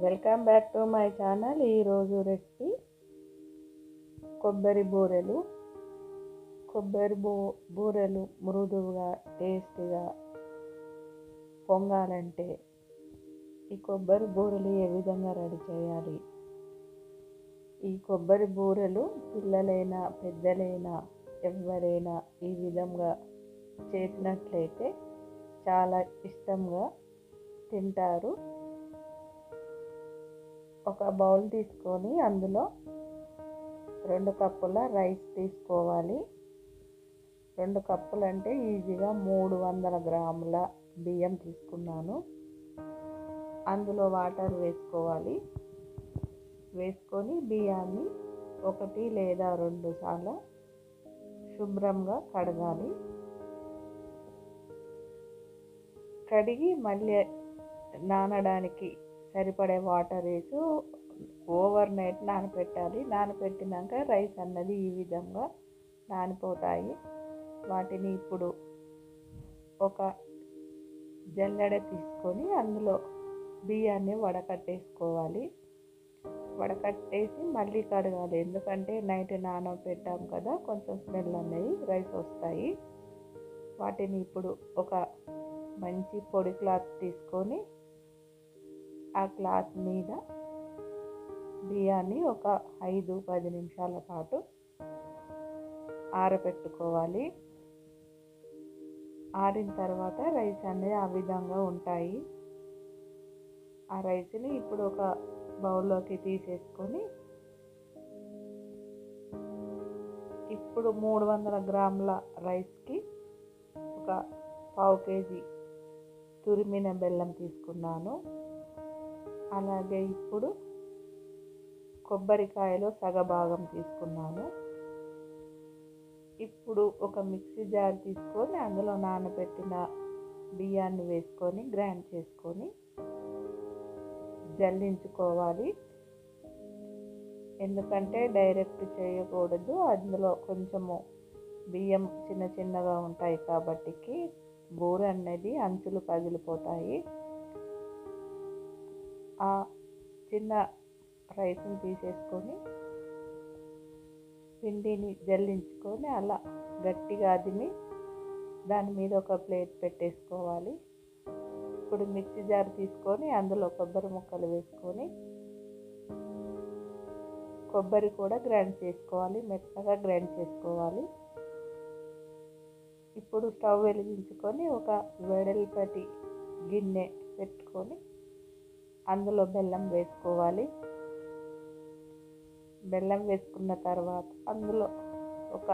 Welcome back to my channel. ఈరోజు recipe కొబ్బరి బూరెలు. కొబ్బరి బూ బూరెలు మృదువుగా టేస్టీగా పొంగాలంటే ఈ కొబ్బరి బూరెలు ఏ విధంగా రెడీ చేయాలి? ఈ కొబ్బరి బూరెలు పిల్లలైనా పెద్దలైనా ఎవరైనా ఈ విధంగా చేసినట్లయితే చాలా ఇష్టంగా తింటారు. ఒక బౌల్ తీసుకొని అందులో రెండు కప్పుల రైస్ తీసుకోవాలి. రెండు కప్పులు అంటే ఈజీగా మూడు వందల గ్రాముల బియ్యం తీసుకున్నాను. అందులో వాటర్ వేసుకోవాలి. వేసుకొని బియ్యాన్ని ఒకటి లేదా రెండు సార్లు శుభ్రంగా కడగాలి. కడిగి మళ్ళీ నానడానికి సరిపడే వాటర్ వేసి ఓవర్ నైట్ నానపెట్టాలి. నానపెట్టినాక రైస్ అన్నది ఈ విధంగా నానిపోతాయి. వాటిని ఇప్పుడు ఒక జల్లెడ తీసుకొని అందులో బియ్యాన్ని వడకట్టేసుకోవాలి. వడకట్టేసి మళ్ళీ కడగాలి. ఎందుకంటే నైట్ నానబెట్టాం కదా కొంచెం స్మెల్ అనేది రైస్ వస్తాయి. వాటిని ఇప్పుడు ఒక మంచి పొడి క్లాత్ తీసుకొని ఆ క్లాత్ మీద బియ్యాన్ని ఒక ఐదు పది నిమిషాల పాటు ఆరబెట్టుకోవాలి ఆరిన తర్వాత రైస్ అనేది ఆ విధంగా ఉంటాయి. ఆ రైస్ని ఇప్పుడు ఒక బౌల్లోకి తీసేసుకొని ఇప్పుడు మూడు వందల గ్రాముల రైస్కి ఒక పావు కేజీ తురిమిన బెల్లం తీసుకున్నాను. అలాగే ఇప్పుడు కొబ్బరికాయలో సగభాగం తీసుకున్నాను. ఇప్పుడు ఒక మిక్సీ జార్ తీసుకొని అందులో నానబెట్టిన బియ్యాన్ని వేసుకొని గ్రైండ్ చేసుకొని జల్లించుకోవాలి. ఎందుకంటే డైరెక్ట్ చేయకూడదు. అందులో కొంచెము బియ్యం చిన్న చిన్నగా ఉంటాయి కాబట్టికి బూర అనేది అంచులు పగిలిపోతాయి. ఆ చిన్న రైస్ని తీసేసుకొని పిండిని జల్లించుకొని అలా గట్టిగా అదిమి దాని మీద ఒక ప్లేట్ పెట్టేసుకోవాలి. ఇప్పుడు మిక్సీ జార్ తీసుకొని అందులో కొబ్బరి ముక్కలు వేసుకొని కొబ్బరి కూడా గ్రైండ్ చేసుకోవాలి. మెత్తగా గ్రైండ్ చేసుకోవాలి. ఇప్పుడు స్టవ్ వెలిగించుకొని ఒక వెడల్పటి గిన్నె పెట్టుకొని అందులో బెల్లం వేసుకోవాలి. బెల్లం వేసుకున్న తర్వాత అందులో ఒక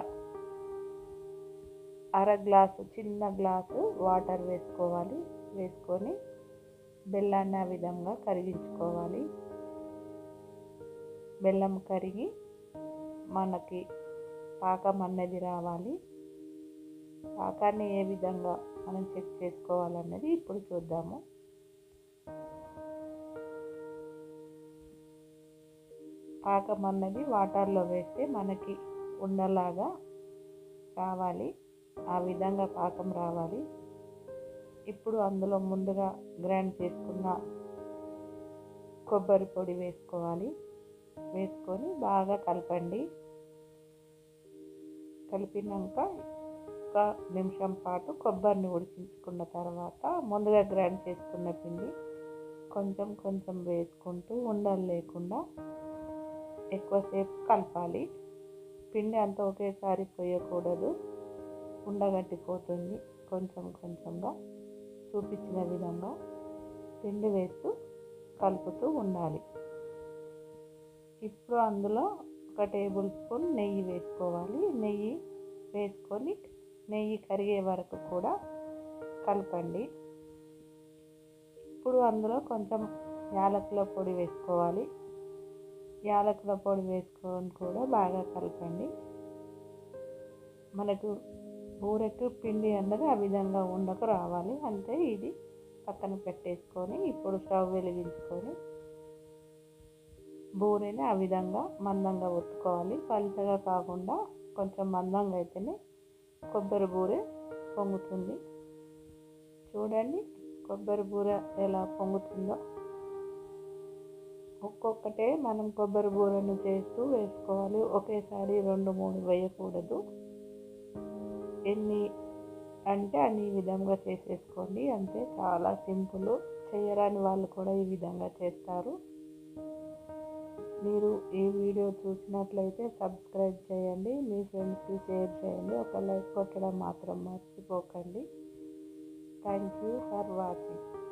అర గ్లాసు చిన్న గ్లాసు వాటర్ వేసుకోవాలి. వేసుకొని బెల్లాన్ని ఆ విధంగా కరిగించుకోవాలి. బెల్లం కరిగి మనకి పాకం అన్నది రావాలి. పాకాన్ని ఏ విధంగా మనం చెక్ చేసుకోవాలన్నది ఇప్పుడు చూద్దాము. పాకం అన్నది వాటర్లో వేస్తే మనకి ఉండలాగా రావాలి. ఆ విధంగా పాకం రావాలి. ఇప్పుడు అందులో ముందుగా గ్రైండ్ చేసుకున్న కొబ్బరి పొడి వేసుకోవాలి. వేసుకొని బాగా కలపండి. కలిపినాక ఒక నిమిషం పాటు కొబ్బరిని ఉడికించుకున్న తర్వాత ముందుగా గ్రైండ్ చేసుకున్న పిండి కొంచెం కొంచెం వేసుకుంటూ ఉండలు లేకుండా ఎక్కువసేపు కలపాలి. పిండి అంతా ఒకేసారి పోయకూడదు. ఉండగట్టిపోతుంది కొంచెం కొంచెంగా చూపించిన విధంగా పిండి వేస్తూ కలుపుతూ ఉండాలి. ఇప్పుడు అందులో ఒక టేబుల్ స్పూన్ నెయ్యి వేసుకోవాలి. నెయ్యి వేసుకొని నెయ్యి కరిగే వరకు కూడా కలపండి. ఇప్పుడు అందులో కొంచెం యాలకుల పొడి వేసుకోవాలి. యాలకుల పొడి వేసుకొని కూడా బాగా కలపండి. మనకు బూరెకు పిండి అన్నది ఆ విధంగా ఉండకు రావాలి. అంతే ఇది పక్కన పెట్టేసుకొని ఇప్పుడు స్టవ్ వెలిగించుకొని బూరెని ఆ విధంగా మందంగా ఒత్తుకోవాలి. పలుచగా కాకుండా కొంచెం మందంగా అయితేనే కొబ్బరి బూరె పొంగుతుంది. చూడండి కొబ్బరి బూర ఎలా పొంగుతుందో. ఒక్కొక్కటే మనం కొబ్బరి బూరను చేస్తూ వేసుకోవాలి. ఒకేసారి రెండు మూడు వేయకూడదు. ఎన్ని అంటే అన్ని విధంగా చేసేసుకోండి. అంతే చాలా సింపుల్. చేయరాని వాళ్ళు కూడా ఈ విధంగా చేస్తారు. మీరు ఈ వీడియో చూసినట్లయితే సబ్స్క్రైబ్ చేయండి. మీ ఫ్రెండ్స్కి షేర్ చేయండి. ఒక లైక్ కొట్టడం మాత్రం మర్చిపోకండి. Thank you for watching.